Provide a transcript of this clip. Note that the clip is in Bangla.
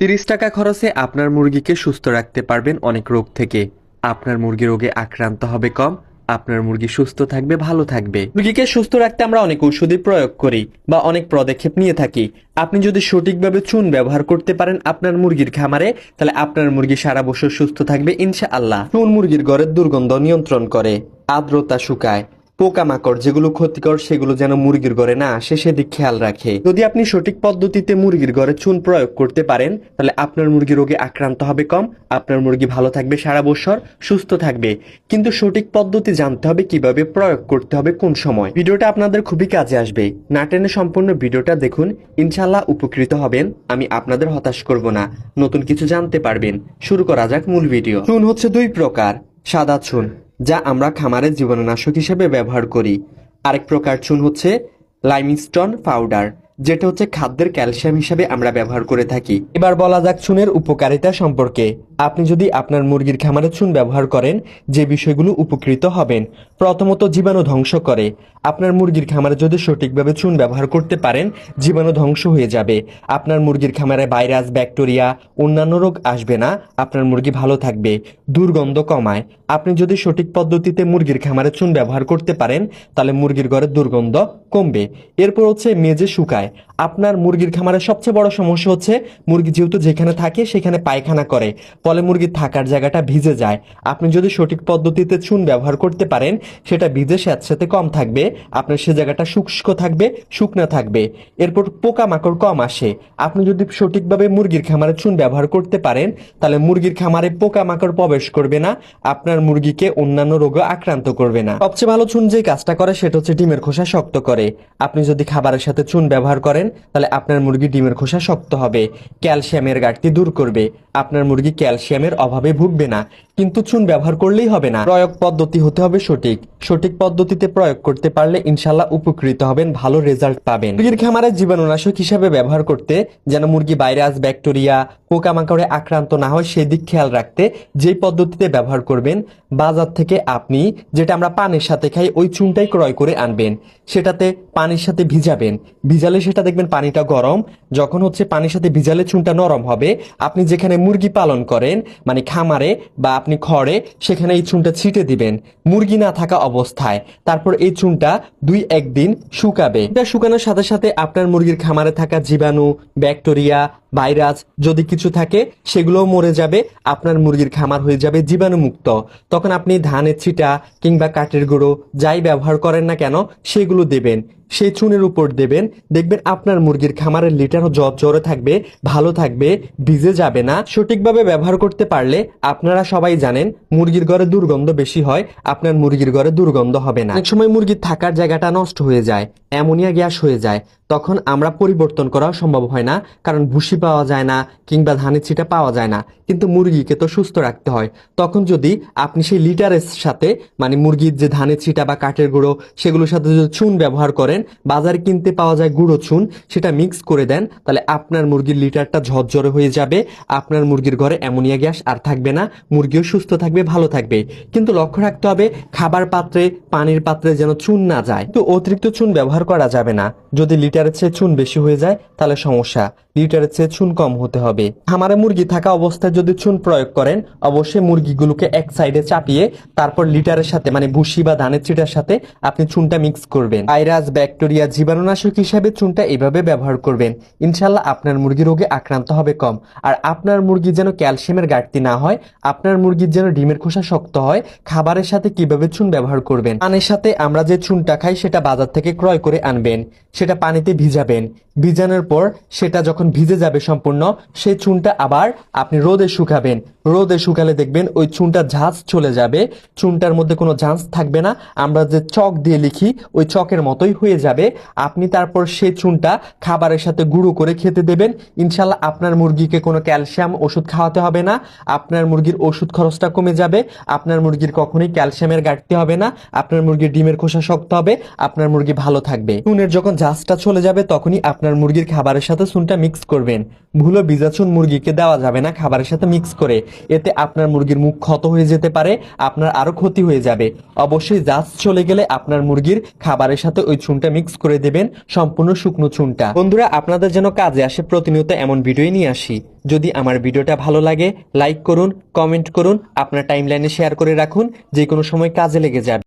তিরিশ টাকা খরচে আপনার মুরগিকে সুস্থ রাখতে পারবেন অনেক রোগ থেকে। আপনার মুরগি রোগে আক্রান্ত হবে কম, আপনার মুরগি সুস্থ থাকবে, ভালো থাকবে। মুরগিকে সুস্থ রাখতে আমরা অনেক ঔষধি প্রয়োগ করি বা অনেক পদক্ষেপ নিয়ে থাকি। আপনি যদি সঠিকভাবে চুন ব্যবহার করতে পারেন আপনার মুরগির খামারে, তাহলে আপনার মুরগি সারা বছর সুস্থ থাকবে ইনশা আল্লাহ চুন মুরগির ঘরের দুর্গন্ধ নিয়ন্ত্রণ করে, আর্দ্রতা শুকায় পোকামাকড় যেগুলো ক্ষতিকর, সেগুলো যেন মুরগির ঘরে না আসে, সেদিক খেয়াল রাখে। যদি আপনি সঠিক পদ্ধতিতে মুরগির ঘরে চুন প্রয়োগ করতে পারেন, তাহলে আপনার মুরগি রোগে আক্রান্ত হবে কম, আপনার মুরগি ভালো থাকবে সারা বছর, সুস্থ থাকবে। কিন্তু সঠিক পদ্ধতি জানতে হবে কীভাবে প্রয়োগ করতে হবে, কোন সময়। ভিডিওটা আপনাদের খুবই কাজে আসবে। না টেনে সম্পূর্ণ ভিডিওটা দেখুন ইনশাল্লাহ উপকৃত হবেন। আমি আপনাদের হতাশ করব না। নতুন কিছু জানতে পারবেন। শুরু করা যাক মূল ভিডিও। চুন হচ্ছে দুই প্রকার, সাদা চুন। যা আমরা খামারে জীবাণুনাশক হিসেবে ব্যবহার করি। আরেক প্রকার চুন হচ্ছে লাইমস্টোন পাউডার। যেটা হচ্ছে খাদ্যের ক্যালসিয়াম হিসাবে আমরা ব্যবহার করে থাকি। এবার বলা যাক চুনের উপকারিতা সম্পর্কে। আপনি যদি আপনার মুরগির খামারে চুন ব্যবহার করেন, যে বিষয়গুলো উপকৃত হবেন। প্রথমত জীবাণু ধ্বংস করে। আপনার মুরগির খামারে যদি সঠিকভাবে চুন ব্যবহার করতে পারেন, জীবাণু ধ্বংস হয়ে যাবে। আপনার মুরগির খামারে ভাইরাস, ব্যাকটেরিয়া, অন্যান্য রোগ আসবে না। আপনার মুরগি ভালো থাকবে। দুর্গন্ধ কমায়। আপনি যদি সঠিক পদ্ধতিতে মুরগির খামারে চুন ব্যবহার করতে পারেন, তাহলে মুরগির ঘরে দুর্গন্ধ কমবে। এরপর হচ্ছে মেজে শুকায়। আপনার মুরগির খামারে সবচেয়ে বড় সমস্যা হচ্ছে, মুরগি যেহেতু যেখানে থাকে সেখানে পায়খানা করে, ফলে মুরগির থাকার জায়গাটা ভিজে যায়। আপনি যদি সঠিক পদ্ধতিতে চুন ব্যবহার করতে পারেন, সেটা ভিজে স্যাঁতস্যাঁতে কম থাকবে, আপনার সে জায়গাটা শুষ্ক থাকবে, শুকনা থাকবে। এরপর পোকামাকড় কম আসে। আপনি যদি সঠিকভাবে মুরগির খামারে চুন ব্যবহার করতে পারেন, তাহলে মুরগির খামারে পোকামাকড় প্রবেশ করবে না, আপনার মুরগিকে অন্যান্য রোগে আক্রান্ত করবে না। সবচেয়ে ভালো চুন যে কাজটা করে, সেটা হচ্ছে ডিমের খোসা শক্ত করে। আপনি যদি খাবারের সাথে চুন ব্যবহার করেন, তাহলে আপনার মুরগি ডিমের খোসা শক্ত হবে, ক্যালসিয়ামের ঘাটতি দূর করবে। আপনার মুরগি ক্যালসিয়ামের অভাবে ভুগবে না। কিন্তু চুন ব্যবহার করলেই হবে না। প্রয়োগ পদ্ধতি হতে হবে সঠিক। সঠিক পদ্ধতিতে প্রয়োগ করতে পারলে ইনশাল্লাহ উপকৃত হবেন, ভালো রেজাল্ট পাবেন। মুরগির খামারে জীবাণুনাশক হিসাবে ব্যবহার করতে যেন মুরগি ভাইরাস, ব্যাকটেরিয়া, পোকামাকড়ে আক্রান্ত না হয়, সেদিক খেয়াল রাখতে যেই পদ্ধতিতে ব্যবহার করবেন, বাজার থেকে আপনি যেটা আমরা পানির সাথে খাই, ওই চুনটাই ক্রয় করে আনবেন। সেটাতে পানির সাথে ভিজাবেন। ভিজালে সেটা দেখবেন পানিটা গরম। যখন হচ্ছে পানির সাথে ভিজালে চুনটা নরম হবে, আপনি যেখানে মুরগি পালন করেন মানে খামারে বা আপনি খড়ে সেখানে এই চুনটা ছিটে দিবেন। মুরগি না থাকা অবস্থায়। তারপর এই চুনটা দুই একদিন শুকাবে। এটা শুকানোর সাথে সাথে আপনার মুরগির খামারে থাকা জীবাণু, ব্যাকটেরিয়া ভাইরাস যদি কিছু থাকে, সেগুলোও মরে যাবে, আপনার মুরগির খামার হয়ে যাবে জীবাণুমুক্ত। তখন আপনি ধানের ছিটা কিংবা কাঠের গুঁড়ো যাই ব্যবহার করেন না কেন, সেগুলো দেবেন। সেই চুনের উপর দেবেন। দেখবেন আপনার মুরগির খামারের লিটারও জোরে থাকবে, ভালো থাকবে, ভিজে যাবে না। সঠিকভাবে ব্যবহার করতে পারলে আপনারা সবাই জানেন, মুরগির ঘরে দুর্গন্ধ বেশি হয়, আপনার মুরগির ঘরে দুর্গন্ধ হবে না। অনেক সময় মুরগির থাকার জায়গাটা নষ্ট হয়ে যায়, অ্যামোনিয়া গ্যাস হয়ে যায়। তখন আমরা পরিবর্তন করাও সম্ভব হয় না, কারণ ভুসি পাওয়া যায় না কিংবা ধানের ছিটা পাওয়া যায় না। কিন্তু মুরগিকে তো সুস্থ রাখতে হয়। তখন যদি আপনি সেই লিটারের সাথে মানে মুরগির যে ধানের ছিটা বা কাঠের গুঁড়ো, সেগুলোর সাথে যদি চুন ব্যবহার করেন, বাজারে কিনতে পাওয়া যায় গুঁড়ো চুন, সেটা মিক্স করে দেন, তাহলে আপনার মুরগির লিটারটা ঝরঝরে হয়ে যাবে, আপনার মুরগির ঘরে অ্যামোনিয়া গ্যাস আর থাকবে না, মুরগিও সুস্থ থাকবে, ভালো থাকবে। কিন্তু লক্ষ্য রাখতে হবে, খাবার পাত্রে, পানির পাত্রে যেন চুন না যায়। তো অতিরিক্ত চুন ব্যবহার করা যাবে না। যদি লিটারের চেয়ে চুন বেশি হয়ে যায় তাহলে সমস্যা। লিটারের চেয়ে চুন কম হতে হবে। খামারে মুরগি থাকা অবস্থায় যদি চুন প্রয়োগ করেন, অবশ্যই মুরগিগুলোকে এক সাইডে চাপিয়ে তারপর লিটারের সাথে মানে ভুসি বা ধানের চিটার সাথে আপনি চুনটা মিক্স করবেন। ভাইরাস, ব্যাকটেরিয়া, জীবাণুনাশক হিসাবে চুনটা এভাবে ব্যবহার করবেন। ইনশাল্লাহ আপনার মুরগি রোগে আক্রান্ত হবে কম। আর আপনার মুরগি যেন ক্যালসিয়ামের ঘাটতি না হয়, আপনার মুরগির যেন ডিমের খোসা শক্ত হয়, খাবারের সাথে কীভাবে চুন ব্যবহার করবেন? পানের সাথে আমরা যে চুনটা খাই, সেটা বাজার থেকে ক্রয় করে আনবেন। সেটা পানিতে ভিজাবেন। ভিজানোর পর সেটা যখন ভিজে যাবে সম্পূর্ণ, সেই চুনটা আবার আপনি রোদে শুকাবেন। রোদে শুকালে দেখবেন ওই চুনটা ঝাঁজ চলে যাবে। চুনটার মধ্যে কোনো ঝাঁজ থাকবে না। আমরা যে চক দিয়ে লিখি, ওই চকের মতোই হয়ে যাবে। আপনি তারপর সেই চুনটা খাবারের সাথে গুঁড়ো করে খেতে দেবেন। ইনশাল্লাহ আপনার মুরগিকে কোনো ক্যালসিয়াম ওষুধ খাওয়াতে হবে না। আপনার মুরগির ওষুধ খরচটা কমে যাবে। আপনার মুরগির কখনোই ক্যালসিয়ামের ঘাটতি হবে না। আপনার মুরগির ডিমের খোসা শক্ত হবে। আপনার মুরগি ভালো থাকবে। চুনের যখন ঝাঁজটা চলে যাবে, তখনই আপনার মুরগির খাবারের সাথে চুনটা মিক্স করবেন। ভুলো ভিজা চুন মুরগিকে দেওয়া যাবে না, খাবারের সাথে মিক্স করে। এতে আপনার মুরগির মুখ ক্ষত হয়ে যেতে পারে, আপনার আরও ক্ষতি হয়ে যাবে। অবশ্যই জাজ চলে গেলে আপনার মুরগির খাবারের সাথে ওই চুনটা মিক্স করে দেবেন, সম্পূর্ণ শুকনো চুনটা। বন্ধুরা, আপনাদের যেন কাজে আসে প্রতিনিয়ত এমন ভিডিও নিয়ে আসি। যদি আমার ভিডিওটা ভালো লাগে লাইক করুন কমেন্ট করুন, আপনার টাইমলাইনে শেয়ার করে রাখুন যে কোনো সময় কাজে লেগে যাবে।